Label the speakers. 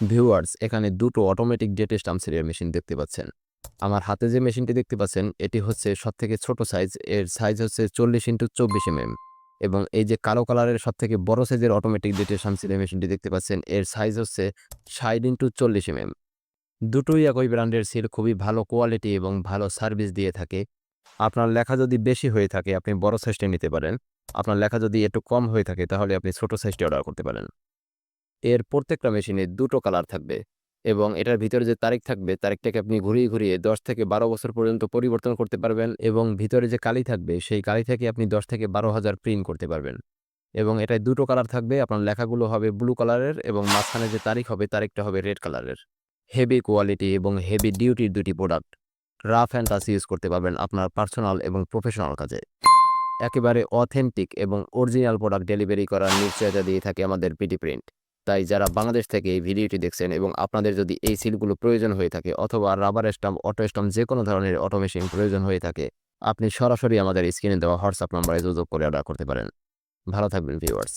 Speaker 1: Viewers, এখানে দুটো automatic ডেটে স্টাম্প সিরিয়াল মেশিন দেখতে পাচ্ছেন। আমার হাতে যে মেশিনটি দেখতে পাচ্ছেন, এটি হচ্ছে সব থেকে ছোট সাইজ এর সাইজ হচ্ছে চল্লিশ ইন্টু চব্বিশ এমএম এবং এই যে কালো কালারের সব থেকে বড় সাইজের অটোমেটিক ডেটে স্টাম্প সিরিয়াল মেশিনটি দেখতে পাচ্ছেন, এর সাইজ হচ্ছে ষাট ইন্টু চল্লিশ এমএম দুটোই একই ব্র্যান্ডের সিল খুবই ভালো কোয়ালিটি এবং ভালো সার্ভিস দিয়ে থাকে। আপনার লেখা যদি বেশি হয়ে থাকে, আপনি বড় সাইজটি নিতে পারেন। আপনার লেখা যদি একটু কম হয়ে থাকে, তাহলে আপনি ছোট সাইজটি অর্ডার করতে পারেন। এর প্রত্যেকটা মেশিনে দুটো কালার থাকবে এবং এটার ভিতরে যে তারিখ থাকবে, তারিখটাকে আপনি ঘুরিয়ে ঘুরিয়ে দশ থেকে বারো বছর পর্যন্ত পরিবর্তন করতে পারবেন এবং ভিতরে যে কালি থাকবে, সেই কালি থেকে আপনি দশ থেকে বারো হাজার প্রিন্ট করতে পারবেন। এবং এটায় দুটো কালার থাকবে, আপনার লেখাগুলো হবে ব্লু কালারের এবং মাঝখানে যে তারিখ হবে, তারিখটা হবে রেড কালারের হেভি কোয়ালিটি এবং হেভি ডিউটির দুটি product rough and touch use করতে পারবেন আপনার পার্সোনাল এবং প্রফেশনাল কাজে। একেবারে অথেন্টিক এবং অরিজিনাল প্রোডাক্ট ডেলিভারি করার নিশ্চয়তা দিয়ে থাকে আমাদের পিটি প্রিন্ট তাই যারা বাংলাদেশ থেকে এই ভিডিওটি দেখছেন এবং আপনাদের যদি এই সিলগুলো প্রয়োজন হয়ে থাকে অথবা রাবার স্টাম্প অটো স্টাম্প যে কোনো ধরনের অটোমেশিন প্রয়োজন হয়ে থাকে, আপনি সরাসরি আমাদের স্ক্রিনে দেওয়া হোয়াটসঅ্যাপ নম্বরে যোগাযোগ করে অর্ডার করতে পারেন। ভালো থাকবেন ভিউয়ার্স